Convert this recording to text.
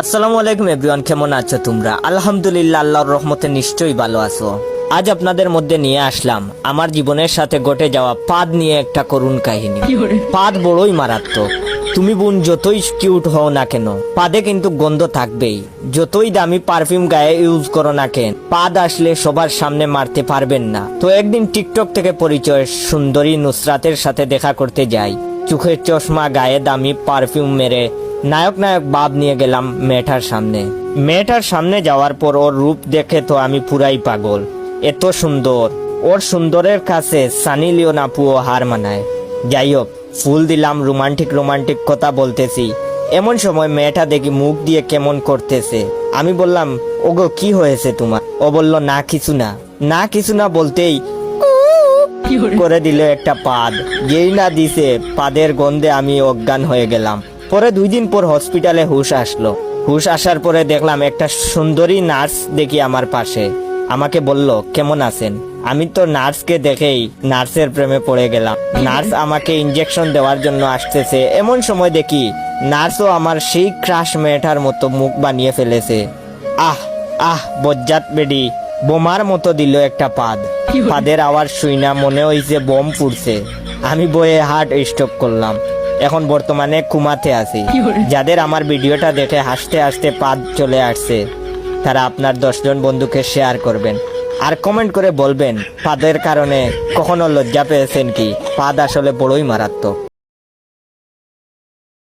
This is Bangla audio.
আসসালামু আলাইকুম এভরিওয়ান কেমন আছো তোমরা? আলহামদুলিল্লাহ আল্লাহর রহমতে নিশ্চয়ই ভালো আছো। আজ আপনাদের মধ্যে নিয়ে আসলাম আমার জীবনের সাথে ঘটে যাওয়া পাদ নিয়ে একটা করুণ কাহিনী। পাদ বড়ই মারাত্মক। তুমি বোন যতই কিউট হও না কেন পাদে কিন্তু গন্ধ থাকবেই। যতই দামি পারফিউম গায়ে ইউজ করো না কেন পাদ আসলে সবার সামনে মারতে পারবেন না। তো একদিন টিকটক থেকে পরিচয় সুন্দরী নুসরাতের সাথে দেখা করতে যাই। চোখের চশমা গায়ে দামি পারফিউম মেরে নায়ক নায়ক বাব নিয়ে গেলাম মেয়েটার সামনে। মেয়েটার সামনে যাওয়ার পর ওর রূপ দেখে তো আমি পুরাই পাগল। এত সুন্দর। ওর সুন্দরের কাছে সানি লিওন আপুও হার মানায়। যাই হোক ফুল দিলাম রোমান্টিক রোমান্টিক কথা বলতেছি। এমন সময় মেয়েটা দেখি মুখ দিয়ে কেমন করতেছে। আমি বললাম ওগো কি হয়েছে তোমার? ও বলল না কিছু না। না কিছু না বলতেই করে দিল একটা পাদ। যেই না দিছে পাদের গন্ধে আমি অজ্ঞান হয়ে গেলাম। পরে দুই দিন পর হসপিটালে হুশ আসলো। হুশ আসার পরে দেখলাম একটা সুন্দরী নার্স দেখি আমার পাশে। আমাকে বলল কেমন আছেন? আমি তো নার্সকে দেখেই নার্সের প্রেমে পড়ে গেলাম। নার্স আমাকে ইঞ্জেকশন দেওয়ার জন্য আসতেছে। এমন সময় দেখি নার্সও আমার সেই ক্রাশ মেয়েটার মতো মুখ বানিয়ে ফেলেছে। আহ আহ বজ্জাত বেডি বোমার মতো দিল একটা পাদ। পাদের আওয়াজ শুই না মনে হইছে বোম পুড়ছে। আমি বয়ে হার্ট স্টপ করলাম। এখন বর্তমানে কুমাতে আছি। যাদের আমার ভিডিওটা দেখে হাসতে হাসতে পাদ চলে আসছে তারা আপনার দশজন বন্ধুকে শেয়ার করবেন। আর কমেন্ট করে বলবেন পাদের কারণে কখনো লজ্জা পেয়েছেন কি? পাদ আসলে বড়ই মারাত্মক।